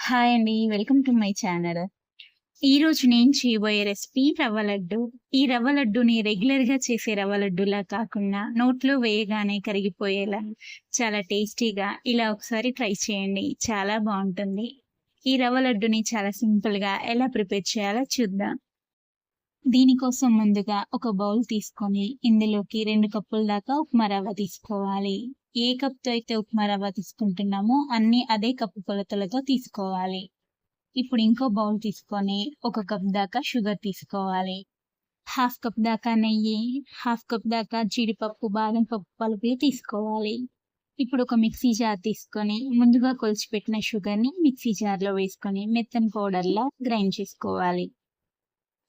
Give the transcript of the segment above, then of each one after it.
Hi అండి welcome to my channel ఈ రోజు నేను చేయబోయే రెసిపీ రవ్వ లడ్డు. ఈ రవ్వ లడ్డుని రెగ్యులర్గా చేసే రవ్వ లడ్డులా కాకుండా నోట్లో వేయగానే కరిగిపోయేలా చాలా టేస్టీగా ఇలా ఒకసారి ట్రై చేయండి. చాలా బాగుంటుంది. ఈ రవ్వ లడ్డుని చాలా సింపుల్గా ఎలా ప్రిపేర్ చేయాలో చూద్దాం. దీనికోసం ముందుగా ఒక బౌల్ తీసుకొని ఇందులోకి రెండు కప్పుల దాకా ఉప్మా రవ్వ తీసుకోవాలి. ఏ కప్తో అయితే ఉప్మా రవ్వ తీసుకుంటున్నామో అన్ని అదే కప్పు కొలతలతో తీసుకోవాలి. ఇప్పుడు ఇంకో బౌల్ తీసుకొని ఒక కప్ దాకా షుగర్ తీసుకోవాలి. హాఫ్ కప్ దాకా నెయ్యి హాఫ్ కప్ దాకా జీడిపప్పు బాదం పప్పు పలుపులు తీసుకోవాలి. ఇప్పుడు ఒక మిక్సీ జార్ తీసుకొని ముందుగా కొలిచిపెట్టిన షుగర్ని మిక్సీ జార్లో వేసుకొని మెత్తని పౌడర్లా గ్రైండ్ చేసుకోవాలి.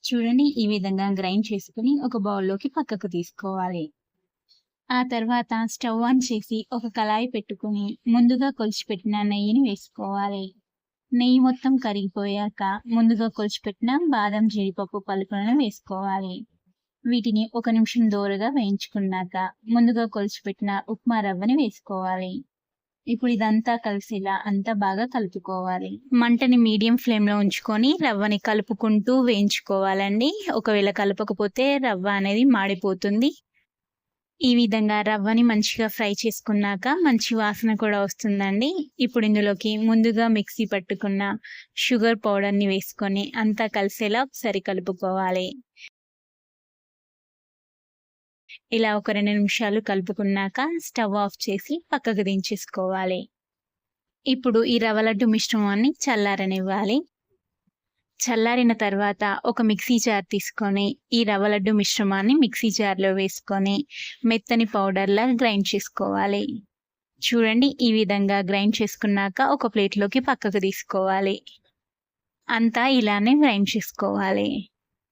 చూడండి ఈ విధంగా గ్రైండ్ చేసుకుని ఒక బౌల్లోకి పక్కకు తీసుకోవాలి. ఆ తర్వాత స్టవ్ ఆన్ చేసి ఒక కళాయి పెట్టుకుని ముందుగా కొలిచిపెట్టిన నెయ్యిని వేసుకోవాలి. నెయ్యి మొత్తం కరిగిపోయాక ముందుగా కొలిచిపెట్టిన బాదం జీడిపప్పు పలుకులను వేసుకోవాలి. వీటిని ఒక నిమిషం దూరగా వేయించుకున్నాక ముందుగా కొలిచిపెట్టిన ఉప్మా రవ్వని వేసుకోవాలి. ఇప్పుడు ఇదంతా కలిసేలా అంతా బాగా కలుపుకోవాలి. మంటని మీడియం ఫ్లేమ్లో ఉంచుకొని రవ్వని కలుపుకుంటూ వేయించుకోవాలండి. ఒకవేళ కలపకపోతే రవ్వ అనేది మాడిపోతుంది. ఈ విధంగా రవ్వని మంచిగా ఫ్రై చేసుకున్నాక మంచి వాసన కూడా వస్తుందండి. ఇప్పుడు ఇందులోకి ముందుగా మిక్సీ పట్టుకున్న షుగర్ పౌడర్ని వేసుకొని అంతా కలిసేలా ఒకసారి కలుపుకోవాలి. ఇలా ఒక రెండు నిమిషాలు కలుపుకున్నాక స్టవ్ ఆఫ్ చేసి పక్కకు దించేసుకోవాలి. ఇప్పుడు ఈ రవ్వ లడ్డు మిశ్రమాన్ని చల్లారనివ్వాలి. చల్లారిన తర్వాత ఒక మిక్సీ జార్ తీసుకొని ఈ రవ్వ లడ్డు మిశ్రమాన్ని మిక్సీ జార్లో వేసుకొని మెత్తని పౌడర్లా గ్రైండ్ చేసుకోవాలి. చూడండి ఈ విధంగా గ్రైండ్ చేసుకున్నాక ఒక ప్లేట్లోకి పక్కకు తీసుకోవాలి. అంతా ఇలానే గ్రైండ్ చేసుకోవాలి.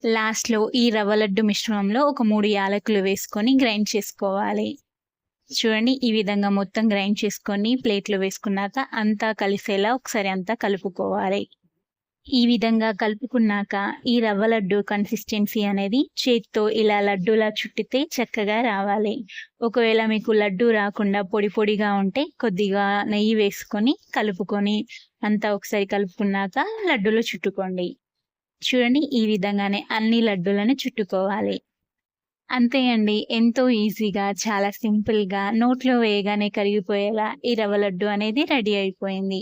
లాస్ట్లో ఈ రవ్వ లడ్డు మిశ్రమంలో ఒక మూడు యాలకులు వేసుకొని గ్రైండ్ చేసుకోవాలి. చూడండి ఈ విధంగా మొత్తం గ్రైండ్ చేసుకొని ప్లేట్లో వేసుకున్నాక అంతా కలిసేలా ఒకసారి అంతా కలుపుకోవాలి. ఈ విధంగా కలుపుకున్నాక ఈ రవ్వ లడ్డు కన్సిస్టెన్సీ అనేది చేతితో ఇలా లడ్డూలా చుట్టితే చక్కగా రావాలి. ఒకవేళ మీకు లడ్డు రాకుండా పొడి పొడిగా ఉంటే కొద్దిగా నెయ్యి వేసుకొని కలుపుకొని అంతా ఒకసారి కలుపుకున్నాక లడ్డూలు చుట్టుకోండి. చూడండి ఈ విధంగానే అన్ని లడ్డూలను చుట్టుకోవాలి. అంతే అండి ఎంతో ఈజీగా చాలా సింపుల్గా నోట్లో వేయగానే కరిగిపోయేలా ఈ రవ్వ లడ్డు అనేది రెడీ అయిపోయింది.